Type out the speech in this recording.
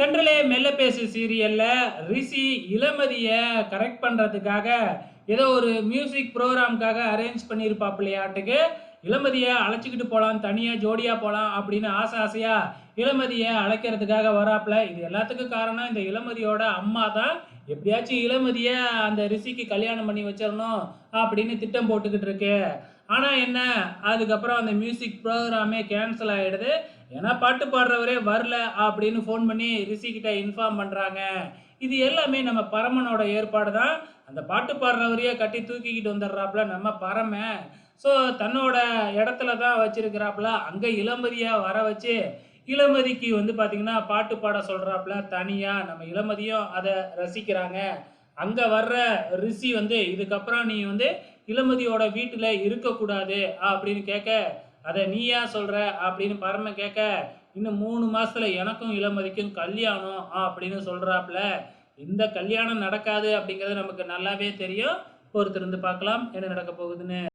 தென்றலே மெல்ல பேசு சீரியல்ல ரிஷி இளமதிய கரெக்ட் பண்றதுக்காக ஏதோ ஒரு மியூசிக் ப்ரோக்ராம்காக அரேஞ்ச் பண்ணியிருப்பாப்பிள்ளையாட்டுக்கு இளமதியை அழைச்சிக்கிட்டு போகலாம் தனியாக ஜோடியாக போகலாம் அப்படின்னு ஆசை ஆசையாக இளமதியை அழைக்கிறதுக்காக வராப்புல. இது எல்லாத்துக்கும் காரணம் இந்த இளமதியோட அம்மா தான். எப்படியாச்சும் இளமதியை அந்த ரிஷிக்கு கல்யாணம் பண்ணி வச்சிடணும் அப்படின்னு திட்டம் போட்டுக்கிட்டு இருக்கு. ஆனால் என்ன? அதுக்கப்புறம் அந்த மியூசிக் ப்ரோக்ராமே கேன்சல் ஆகிடுது ஏன்னா பாட்டு பாடுறவரே வரல அப்படின்னு ஃபோன் பண்ணி ரிஷிக்கிட்ட இன்ஃபார்ம் பண்ணுறாங்க இது எல்லாமே நம்ம பரமனோட ஏற்பாடு தான். அந்த பாட்டு பாடுறவரையே கட்டி தூக்கிக்கிட்டு வந்துடுறாப்புல நம்ம பரம. ஸோ தன்னோட இடத்துல தான் வச்சிருக்கிறாப்புல. அங்கே இளமதியாக வர வச்சு இளமதிக்கு வந்து பார்த்திங்கன்னா பாட்டு பாட சொல்கிறாப்புல தனியாக நம்ம இளமதியும் அதை ரசிக்கிறாங்க. அங்கே வர்ற ரிஷி வந்து இதுக்கப்புறம் நீ வந்து இளமதியோட வீட்டில் இருக்கக்கூடாது அப்படின்னு கேட்க அதை நீயா சொல்கிற அப்படின்னு பரம கேட்க இன்னும் மூணு மாசத்துல எனக்கும் இளமதிக்கும் கல்யாணம் அப்படின்னு சொல்கிறாப்புல இந்த கல்யாணம் நடக்காது அப்படிங்கிறது நமக்கு நல்லாவே தெரியும். பொறுத்திருந்து பார்க்கலாம் என்ன நடக்க போகுதுன்னு.